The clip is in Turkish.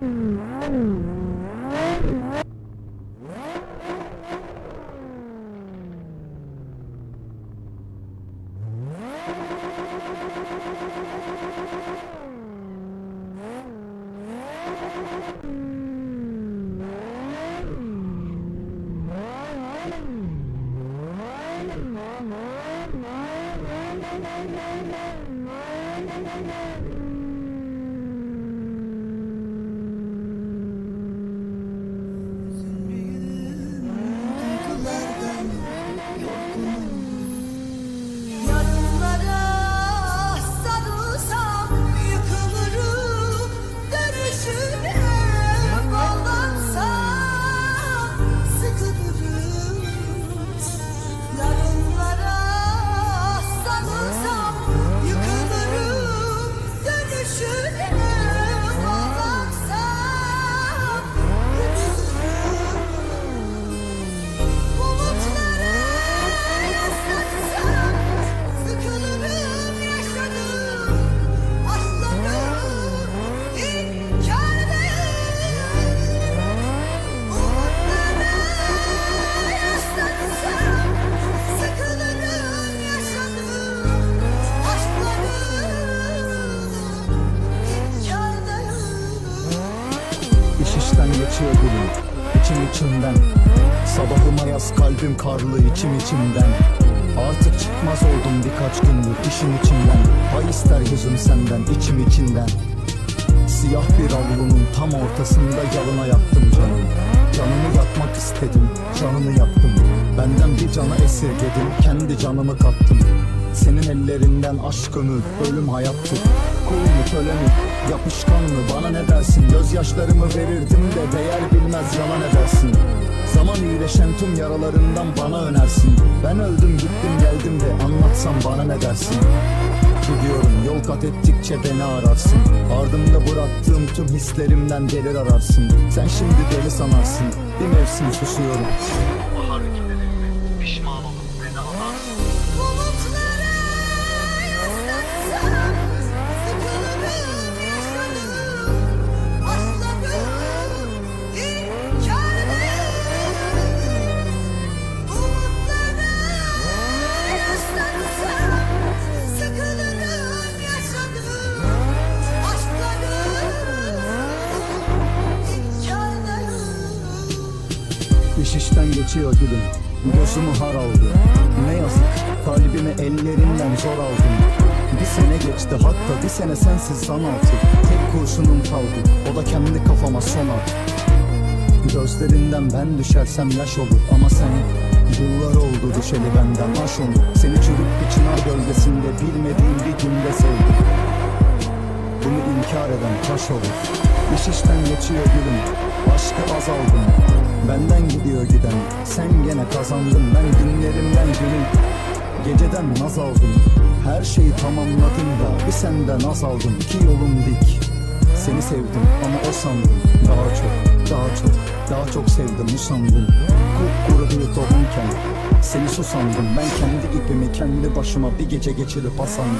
Mm-hmm. Sabahıma yaz kalbim karlı içim içimden. Artık çıkmaz oldum birkaç gündür işin içimden. Pay ister yüzüm senden içim içinden. Siyah bir avlunun tam ortasında yalına yattım canım. Canını yakmak istedim, canını yaktım. Benden bir cana esirgedim, kendi canımı kattım. Senin ellerinden aşkını, ölüm hayattı Kul mu köle yapışkan mı? Bana ne dersin? Gözyaşlarımı verirdim de değer bilmez yalan edersin. Zaman iyileşen tüm yaralarından bana önersin. Ben öldüm gittim geldim de anlatsam bana ne dersin? Gidiyorum yol kat ettikçe beni ararsın. Ardımda bıraktığım tüm hislerimden gelir ararsın. Sen şimdi deli sanarsın. Bir mevsim susuyorum. Bahar pişman olup İş geçiyor gülüm. Gözümü har aldı. Ne yazık kalbimi ellerinden zor aldım. Bir sene geçti hatta bir sene sensiz zan Tek kurşunum kaldı o da kendi kafama son at Gözlerinden ben düşersem yaş olur ama sen Yıllar oldu düşeli benden aş onu Seni çürük bir çınar gölgesinde bilmediğim bir günde sevdim. Bunu inkar eden taş olur. İş işten geçiyor gülüm Aşkı azaldım Benden gidiyor giden Sen gene kazandın. Ben günlerimden günüm Geceden naz aldım. Her şeyi tamamladım da Bir senden naz aldım. Ki yolum dik. Seni sevdim ama o sandım. Daha çok, daha çok, daha çok sevdim usandım Kupkuru bir tohumken Seni susandım. Ben kendi ipimi kendi başıma Bir gece geçirip asandım